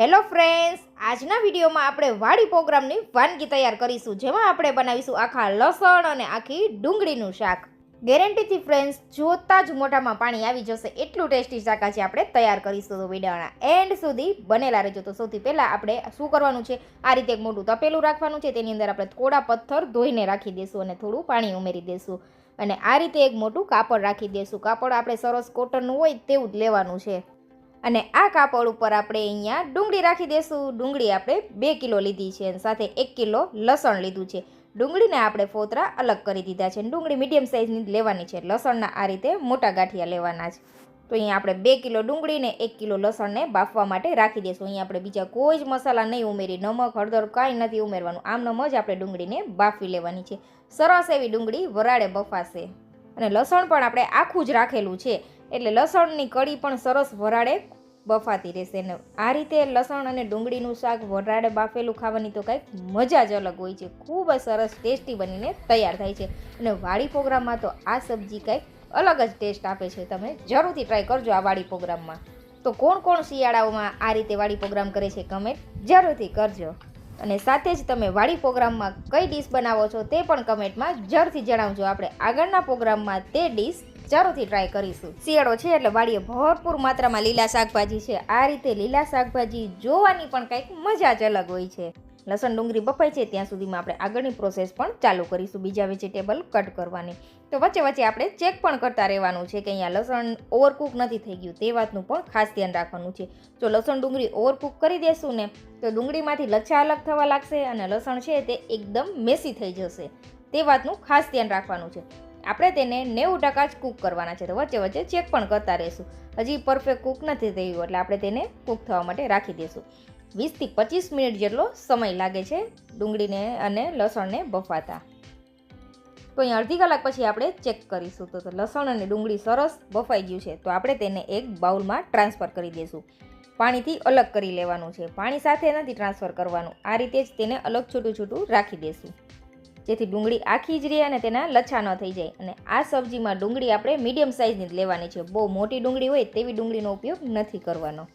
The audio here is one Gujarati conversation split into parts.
હેલો ફ્રેન્ડ્સ આજના વિડીયોમાં આપણે વાડી પ્રોગ્રામની વાનગી તૈયાર કરીશું. જેમાં આપણે બનાવીશું આખા લસણ અને આખી ડુંગળીનું શાક. ગેરંટીથી ફ્રેન્ડ્સ જોતા જ મોઢામાં પાણી આવી જશે એટલું ટેસ્ટી શાક આજે આપણે તૈયાર કરીશું. તો વિડીયોના એન્ડ સુધી બનેલા રહેજો. તો સૌથી પહેલાં આપણે શું કરવાનું છે? આ રીતે એક મોટું તપેલું રાખવાનું છે. તેની અંદર આપણે થોડા પથ્થર ધોઈને રાખી દઈશું અને થોડું પાણી ઉમેરી દઈશું અને આ રીતે એક મોટું કાપડ રાખી દઈશું કાપડ આપણે સરસ કોટનનું હોય તેવું જ લેવાનું છે. અને આ કાપડ ઉપર આપણે અહીંયા ડુંગળી રાખી દઈશું ડુંગળી આપણે બે કિલો લીધી છે અને સાથે એક કિલો લસણ લીધું છે. ડુંગળીને આપણે ફોતરા અલગ કરી દીધા છે. ડુંગળી મીડિયમ સાઇઝની લેવાની છે. લસણના આ રીતે મોટા ગાંઠિયા લેવાના છે. તો અહીંયા આપણે બે કિલો ડુંગળીને એક કિલો લસણને બાફવા માટે રાખી દઈશું અહીંયા આપણે બીજા કોઈ જ મસાલા નહીં ઉમેરી. નમક, હળદર કાંઈ નથી ઉમેરવાનું. આમનમ જ આપણે ડુંગળીને બાફી લેવાની છે. સરસ એવી ડુંગળી વરાળે બફાશે. અને લસણ પણ આપણે આખું જ રાખેલું છે. એટલે લસણની કળી પણ સરસ વરાળે બફાતી રહેશે ને આ રીતે લસણ અને ડુંગળીનું શાક વરાળે બાફેલું ખાવાની તો કંઈક મજા જ અલગ હોય છે. ખૂબ જ સરસ ટેસ્ટી બનીને તૈયાર થાય છે અને વાડી પ્રોગ્રામમાં તો આ સબ્જી કંઈક અલગ જ ટેસ્ટ આપે છે. તમે જરૂરથી ટ્રાય કરજો આ વાડી પ્રોગ્રામમાં. તો કોણ કોણ શિયાળાઓમાં આ રીતે વાડી પ્રોગ્રામ કરે છે કમેન્ટ જરૂરથી કરજો. અને સાથે જ તમે વાડી પ્રોગ્રામમાં કઈ ડીશ બનાવો છો તે પણ કમેન્ટમાં જરૂરથી જણાવજો. આપણે આગળના પ્રોગ્રામમાં તે ડીશ જરૂરથી ટ્રાય કરીશું. શિયાળો છે એટલે વાડીએ ભરપૂર માત્રામાં લીલા શાકભાજી છે. આ રીતે લીલા શાકભાજી જોવાની પણ કંઈક મજા જ અલગ હોય છે. લસણ ડુંગળી બફાય છે, ત્યાં સુધીમાં આપણે આગળની પ્રોસેસ પણ ચાલુ કરીશું. બીજા વેજીટેબલ કટ કરવાની. તો વચ્ચે વચ્ચે આપણે ચેક પણ કરતા રહેવાનું છે કે અહીંયા લસણ ઓવરકુક નથી થઈ ગયું. તે વાતનું પણ ખાસ ધ્યાન રાખવાનું છે. જો લસણ ડુંગળી ઓવરકુક કરી દેશું ને, તો ડુંગળીમાંથી લચ્છા અલગ થવા લાગશે અને લસણ છે તે એકદમ મેસી થઈ જશે. તે વાતનું ખાસ ધ્યાન રાખવાનું છે. આપણે તેને નેવું ટકા જ કૂક કરવાના છે તો વચ્ચે વચ્ચે ચેક પણ કરતા રહીશું. હજી પરફેક્ટ કૂક નથી થયું એટલે આપણે તેને કૂક થવા માટે રાખી દઈશું. વીસથી પચીસ મિનિટ જેટલો સમય લાગે છે ડુંગળીને અને લસણને બફાતા. તો અહીં અડધી કલાક પછી આપણે ચેક કરીશું. તો લસણ અને ડુંગળી સરસ બફાઈ ગયું છે તો આપણે તેને એક બાઉલમાં ટ્રાન્સફર કરી દઈશું. પાણીથી અલગ કરી લેવાનું છે. પાણી સાથે નથી ટ્રાન્સફર કરવાનું. આ રીતે જ તેને અલગ છૂટું છૂટું રાખી દઈશું. જેથી ડુંગળી આખી જ રહે અને તેના લચ્છા ન થઈ જાય. અને આ સબ્જીમાં ડુંગળી આપણે મીડિયમ સાઇઝની જ લેવાની છે. બહુ મોટી ડુંગળી હોય તેવી ડુંગળીનો ઉપયોગ નથી કરવાનો.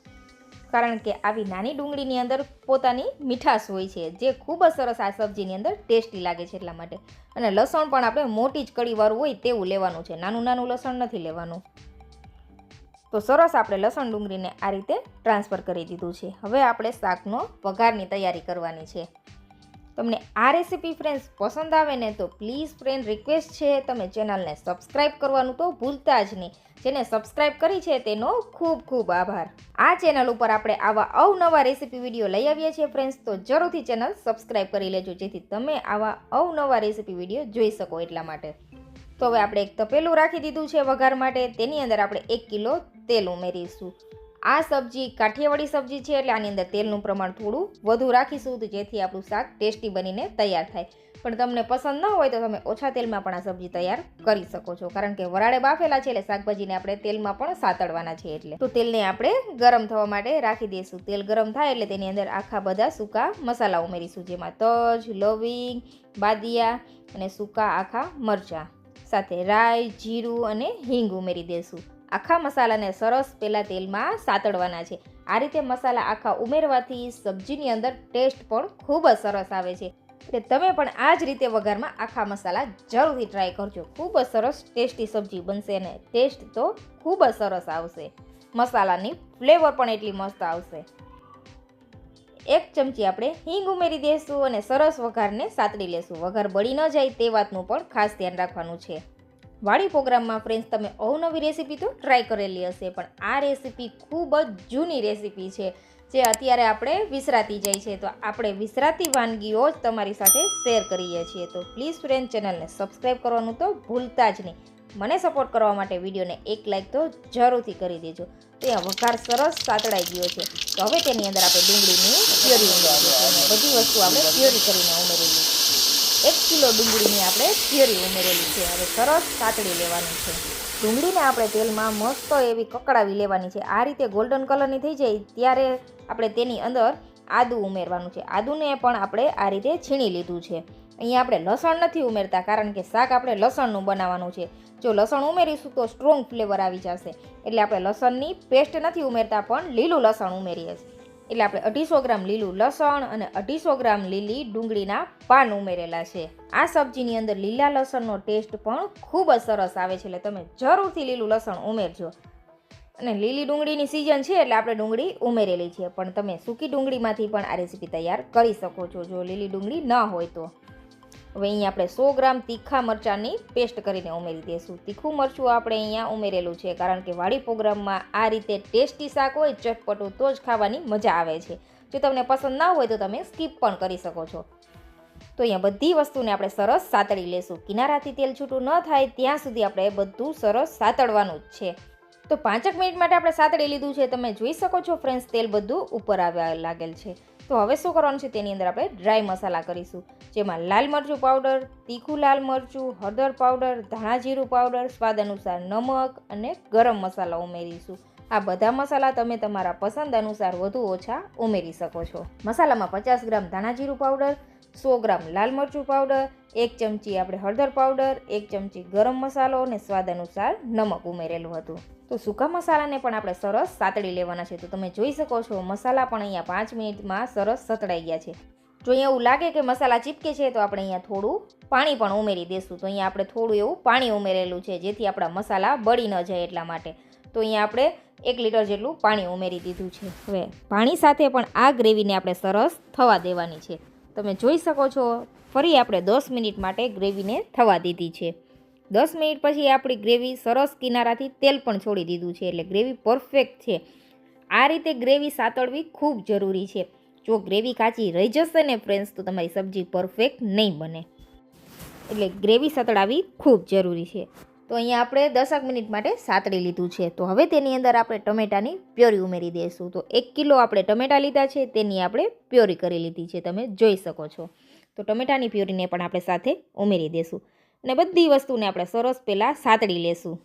કારણ કે આવી નાની ડુંગળીની અંદર પોતાની મીઠાશ હોય છે, જે ખૂબ જ સરસ આ સબ્જીની અંદર ટેસ્ટી લાગે છે એટલા માટે. અને લસણ પણ આપણે મોટી જ કળીવાળું હોય તેવું લેવાનું છે. નાનું નાનું લસણ નથી લેવાનું. તો સરસ આપણે લસણ ડુંગળીને આ રીતે ટ્રાન્સફર કરી દીધું છે. હવે આપણે શાકનો વઘારની તૈયારી કરવાની છે. તમને આ રેસીપી ફ્રેન્ડ્સ પસંદ આવે ને તો પ્લીઝ ફ્રેન્ડ રિક્વેસ્ટ છે, તમે ચેનલને સબસ્ક્રાઈબ કરવાનું તો ભૂલતા જ નહીં. જેને સબસ્ક્રાઈબ કરી છે તેનો ખૂબ ખૂબ આભાર. આ ચેનલ ઉપર આપણે આવા અવનવા રેસીપી વીડિયો લઈ આવીએ છીએ ફ્રેન્ડ્સ તો જરૂરથી ચેનલ સબસ્ક્રાઈબ કરી લેજો, જેથી તમે આવા અવનવા રેસીપી વીડિયો જોઈ શકો એટલા માટે. તો હવે આપણે એક તપેલું રાખી દીધું છે વઘાર માટે, તેની અંદર આપણે એક કિલો તેલ ઉમેરીશું. આ સબ્જી કાઠિયાવાડી સબ્જી છે એટલે આની અંદર તેલનું પ્રમાણ થોડું વધુ રાખીશું જેથી આપણું શાક ટેસ્ટી બનીને તૈયાર થાય. પણ તમને પસંદ ન હોય તો તમે ઓછા તેલમાં પણ આ સબ્જી તૈયાર કરી શકો છો. કારણ કે વરાળે બાફેલા છે એટલે શાકભાજીને આપણે તેલમાં પણ સાતડવાના છે એટલે. તો તેલને આપણે ગરમ થવા માટે રાખી દઈશું. તેલ ગરમ થાય એટલે તેની અંદર આખા બધા સૂકા મસાલા ઉમેરીશું, જેમાં તજ, લવિંગ, બાદિયા અને સૂકા આખા મરચાં. સાથે રાઈ, જીરું અને હિંગ ઉમેરી દઈશું. આખા મસાલાને સરસ પહેલાં તેલમાં સાતડવાના છે. આ રીતે મસાલા આખા ઉમેરવાથી સબ્જીની અંદર ટેસ્ટ પણ ખૂબ જ સરસ આવે છે. એટલે તમે પણ આ જ રીતે વઘારમાં આખા મસાલા જરૂરથી ટ્રાય કરજો. ખૂબ જ સરસ ટેસ્ટી સબ્જી બનશે અને ટેસ્ટ તો ખૂબ જ સરસ આવશે. મસાલાની ફ્લેવર પણ એટલી મસ્ત આવશે. એક ચમચી આપણે હિંગ ઉમેરી દઈશું અને સરસ વઘારને સાતડી લેશું. વઘાર બળી ન જાય તે વાતનું પણ ખાસ ધ્યાન રાખવાનું છે. વાડી પ્રોગ્રામમાં ફ્રેન્ડ્સ તમે અવનવી રેસીપી તો ટ્રાય કરેલી હશે, પણ આ રેસીપી ખૂબ જ જૂની રેસીપી છે, જે અત્યારે આપણે વિસરાતી જાય છે. તો આપણે વિસરાતી વાનગીઓ જ તમારી સાથે શેર કરીએ છીએ. તો પ્લીઝ ફ્રેન્ડ ચેનલને સબસ્ક્રાઈબ કરવાનું તો ભૂલતા જ નહીં. મને સપોર્ટ કરવા માટે વિડીયોને એક લાઇક તો જરૂરથી કરી દેજો. તો અહીંયા વઘાર સરસ સાતળાઈ ગયો છે. તો હવે તેની અંદર આપણે ડુંગળીની પ્યોરી ઉમેરી દઈશું બધી વસ્તુ આપણે પ્યોરી કરીને ઉમેરેલી એક કિલો ડુંગળીની આપણે પ્યોરી ઉમેરેલી છે. હવે સરસ સાતળી લેવાની છે. ડુંગળીને આપણે તેલમાં મસ્ત એવી કકડાવી લેવાની છે. આ રીતે ગોલ્ડન કલરની થઈ જાય ત્યારે આપણે તેની અંદર આદું ઉમેરવાનું છે. આદુને પણ આપણે આ રીતે છીણી લીધું છે. અહીંયા આપણે લસણ નથી ઉમેરતા કારણ કે શાક આપણે લસણનું બનાવવાનું છે. જો લસણ ઉમેરીશું તો સ્ટ્રોંગ ફ્લેવર આવી જશે. એટલે આપણે લસણની પેસ્ટ નથી ઉમેરતા પણ લીલું લસણ ઉમેરીએ છીએ. એટલે આપણે અઢીસો ગ્રામ લીલું લસણ અને અઢીસો ગ્રામ લીલી ડુંગળીના પાન ઉમેરેલા છે. આ સબ્જીની અંદર લીલા લસણનો ટેસ્ટ પણ ખૂબ જ સરસ આવે છે એટલે તમે જરૂરથી લીલું લસણ ઉમેરજો. અને લીલી ડુંગળીની સિઝન છે એટલે આપણે ડુંગળી ઉમેરેલી છે. પણ તમે સૂકી ડુંગળીમાંથી પણ આ રેસીપી તૈયાર કરી શકો છો, જો લીલી ડુંગળી ન હોય તો. હવે અહીંયા આપણે સો ગ્રામ તીખા મરચાંની પેસ્ટ કરીને ઉમેરી દઈશું. તીખું મરચું આપણે અહીંયા ઉમેરેલું છે, કારણ કે વાડી પ્રોગ્રામમાં આ રીતે ટેસ્ટી શાક હોય, ચટપટું, તો જ ખાવાની મજા આવે છે. જો તમને પસંદ ના હોય તો તમે સ્કીપ પણ કરી શકો છો. તો અહીંયા બધી વસ્તુને આપણે સરસ સાતળી લેશું. કિનારાથી તેલ છૂટું ન થાય, ત્યાં સુધી આપણે બધું સરસ સાતળવાનું જ છે. તો પાંચેક મિનિટ માટે આપણે સાતળી લીધું છે. તમે જોઈ શકો છો, ફ્રેન્ડ્સ, તેલ બધું ઉપર આવ્યા લાગેલ છે. તો હવે શું કરવાનું છે? તેની અંદર આપણે ડ્રાય મસાલા કરીશું. જેમાં લાલ મરચું પાવડર તીખું લાલ મરચું, હળદર પાવડર ધાણા જીરું પાવડર સ્વાદ અનુસાર નમક અને ગરમ મસાલા ઉમેરીશું. આ બધા મસાલા તમે તમારા પસંદ અનુસાર વધુ ઓછા ઉમેરી શકો છો. મસાલામાં પચાસ ગ્રામ ધાણા જીરું પાવડર સો ગ્રામ લાલ મરચું પાવડર એક ચમચી આપણે હળદર પાવડર એક ચમચી ગરમ મસાલો અને સ્વાદ અનુસાર નમક ઉમેરેલું હતું. તો સૂકા મસાલાને પણ આપણે સરસ સાતળી લેવાના છે. તો તમે જોઈ શકો છો, મસાલા પણ અહીંયા પાંચ મિનિટમાં સરસ સતળાઈ ગયા છે. જો અહીંયા એવું લાગે કે મસાલા ચીપકે છે, તો આપણે અહીંયા થોડું પાણી પણ ઉમેરી દઈશું તો અહીંયા આપણે થોડું એવું પાણી ઉમેરેલું છે, જેથી આપણા મસાલા બળી ન જાય એટલા માટે. તો અહીંયા આપણે એક લીટર જેટલું પાણી ઉમેરી દીધું છે. હવે પાણી સાથે પણ આ ગ્રેવીને આપણે સરસ થવા દેવાની છે. તમે જોઈ શકો છો, ફરી આપણે દસ મિનિટ માટે ગ્રેવીને થવા દીધી છે. દસ મિનિટ પછી આપણી ગ્રેવી સરસ કિનારાથી તેલ પણ છોડી દીધું છે, એટલે ગ્રેવી પરફેક્ટ છે. આ રીતે ગ્રેવી સાતળવી ખૂબ જરૂરી છે. જો ગ્રેવી કાચી રહી જશે ને ફ્રેન્ડ્સ તો તમારી સબ્જી પરફેક્ટ નહીં બને. એટલે ગ્રેવી સાતળાવી ખૂબ જરૂરી છે. તો અહીંયા આપણે દસક મિનિટ માટે સાતળી લીધું છે. તો હવે તેની અંદર આપણે ટમેટાની પ્યોરી ઉમેરી દઈશું. તો એક કિલો આપણે ટમેટા લીધા છે, તેની આપણે પ્યોરી કરી લીધી છે, તમે જોઈ શકો છો. તો ટમેટાની પ્યોરીને પણ આપણે સાથે ઉમેરી દઈશું. અને બધી વસ્તુને આપણે સરસ પહેલાં સાતળી લેશું.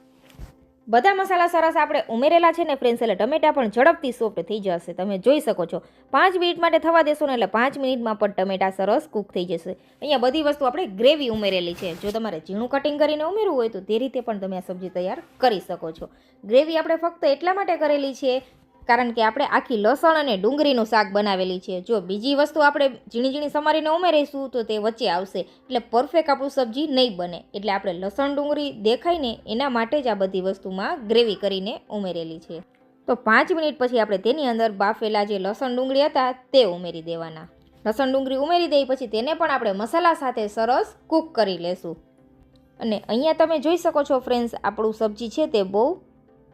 બધા મસાલા સરસ આપણે ઉમેરેલા છે ને ફ્રેન્ડ્સ એટલે ટમેટા પણ ઝડપથી સોફ્ટ થઈ જશે. તમે જોઈ શકો છો. પાંચ મિનિટ માટે થવા દેશો ને, એટલે પાંચ મિનિટમાં પણ ટમેટા સરસ કૂક થઈ જશે. અહીંયા બધી વસ્તુ આપણે ગ્રેવી ઉમેરેલી છે. જો તમારે ઝીણું કટિંગ કરીને ઉમેરવું હોય તો તે રીતે પણ તમે આ સબ્જી તૈયાર કરી શકો છો. ગ્રેવી આપણે ફક્ત એટલા માટે કરેલી છે કારણ કે આપણે આખી લસણ અને ડુંગળીનું શાક બનાવેલી છે. જો બીજી વસ્તુ આપણે ઝીણી ઝીણી સમારીને ઉમેરીશું, તો તે વચ્ચે આવશે. એટલે પરફેક્ટ આપણું સબ્જી નહીં બને. એટલે આપણે લસણ, ડુંગળી દેખાય ને એના માટે જ આ બધી વસ્તુમાં ગ્રેવી કરીને ઉમેરેલી છે. તો પાંચ મિનિટ પછી આપણે તેની અંદર બાફેલા જે લસણ, ડુંગળી હતા, તે ઉમેરી દેવાના. લસણ, ડુંગળી ઉમેરી દઈ પછી તેને પણ આપણે મસાલા સાથે સરસ કૂક કરી લેશું. અને અહીંયા તમે જોઈ શકો છો ફ્રેન્ડ્સ આપણું સબ્જી છે તે બહુ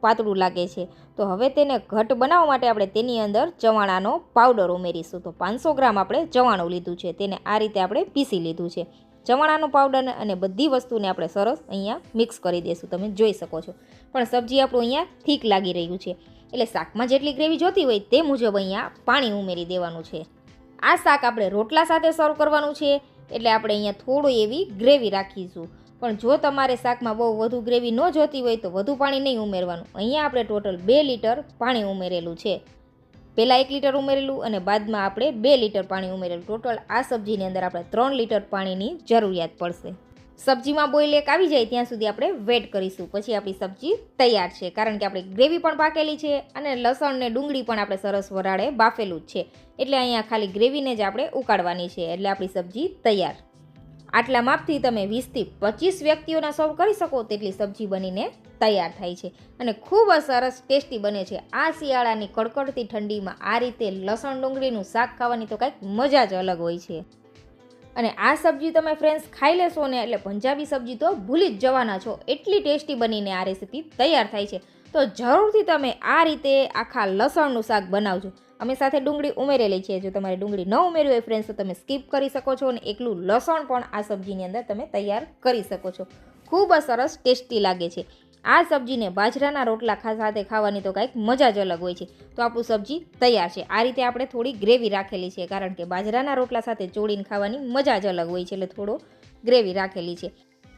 પાતળું લાગે છે. તો હવે તેને ઘટ બનાવવા માટે આપણે તેની અંદર ચવાણાનો પાવડર ઉમેરીશું. તો પાંચસો ગ્રામ આપણે ચવાણું લીધું છે. તેને આ રીતે આપણે પીસી લીધું છે. ચવાણાનો પાવડર અને બધી વસ્તુને આપણે સરસ અહીંયા મિક્સ કરી દઈશું તમે જોઈ શકો છો. પણ સબ્જી આપણું અહીંયા થીક લાગી રહ્યું છે. એટલે શાકમાં જેટલી ગ્રેવી જોતી હોય તે મુજબ અહીંયા પાણી ઉમેરી દેવાનું છે. આ શાક આપણે રોટલા સાથે સર્વ કરવાનું છે. એટલે આપણે અહીંયા થોડું એવી ગ્રેવી રાખીશું. પણ જો તમારે શાકમાં બહુ વધુ ગ્રેવી ન જોતી હોય તો વધુ પાણી નહીં ઉમેરવાનું. અહીંયા આપણે ટોટલ બે લીટર પાણી ઉમેરેલું છે. પહેલાં એક લીટર ઉમેરેલું અને બાદમાં આપણે બે લીટર પાણી ઉમેરેલું. ટોટલ આ સબ્જીની અંદર આપણે ત્રણ લીટર પાણીની જરૂરિયાત પડશે. સબ્જીમાં બોઇલ એક આવી જાય ત્યાં સુધી આપણે વેટ કરીશું. પછી આપણી સબ્જી તૈયાર છે. કારણ કે આપણી ગ્રેવી પણ પાકેલી છે અને લસણ ને ડુંગળી પણ આપણે સરસ વરાળે બાફેલું જ છે. એટલે અહીંયા ખાલી ગ્રેવીને જ આપણે ઉકાળવાની છે. એટલે આપણી સબ્જી તૈયાર. આટલા માપથી તમે વીસથી પચીસ વ્યક્તિઓના સર્વ કરી શકો તેટલી સબ્જી બનીને તૈયાર થાય છે. અને ખૂબ જ સરસ ટેસ્ટી બને છે. આ શિયાળાની કડકડતી ઠંડીમાં આ રીતે લસણ ડુંગળીનું શાક ખાવાની તો કાંઈક મજા જ અલગ હોય છે. અને આ સબ્જી તમે ફ્રેન્ડ્સ ખાઈ લેશો ને એટલે પંજાબી સબ્જી તો ભૂલી જ જવાના છો. એટલી ટેસ્ટી બનીને આ રેસીપી તૈયાર થાય છે. તો જરૂરથી તમે આ રીતે આખા લસણનું શાક બનાવજો. અમે સાથે ડુંગળી ઉમેરેલી છે. જો તમારે ડુંગળી ન ઉમેરવી હોય ફ્રેન્ડ્સ તો તમે સ્કીપ કરી શકો છો અને એકલું લસણ પણ આ સબ્જીની અંદર તમે તૈયાર કરી શકો છો. ખૂબ જ સરસ ટેસ્ટી લાગે છે. આ સબ્જીને બાજરાના રોટલા સાથે ખાવાની તો કાંઈક મજા જ અલગ હોય છે. તો આપણું સબ્જી તૈયાર છે. આ રીતે આપણે થોડી ગ્રેવી રાખેલી છે, કારણ કે બાજરાના રોટલા સાથે ચોળીને ખાવાની મજા જ અલગ હોય છે, એટલે થોડો ગ્રેવી રાખેલી છે.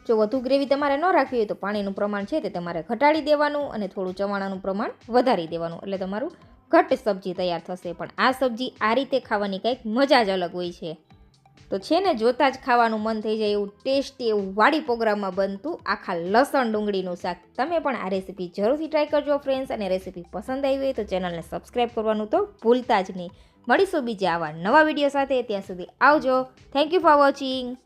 જો વધુ ગ્રેવી તમારે ન રાખવી હોય તો પાણીનું પ્રમાણ છે તે તમારે ઘટાડી દેવાનું અને થોડું ચવાણાનું પ્રમાણ વધારી દેવાનું. એટલે તમારું ઘટ સબ્જી તૈયાર થશે. પણ આ સબ્જી આ રીતે ખાવાની કંઈક મજા જ અલગ હોય છે. તો છે ને, જોતાં જ ખાવાનું મન થઈ જાય એવું ટેસ્ટી એવું વાડી પ્રોગ્રામમાં બનતું આખા લસણ ડુંગળીનું શાક. તમે પણ આ રેસીપી જરૂરથી ટ્રાય કરજો ફ્રેન્ડ્સ, અને રેસીપી પસંદ આવી હોય તો ચેનલને સબસ્ક્રાઈબ કરવાનું તો ભૂલતા જ નહીં. મળીશું બીજા આવા નવા વીડિયો સાથે. ત્યાં સુધી આવજો. Thank you for watching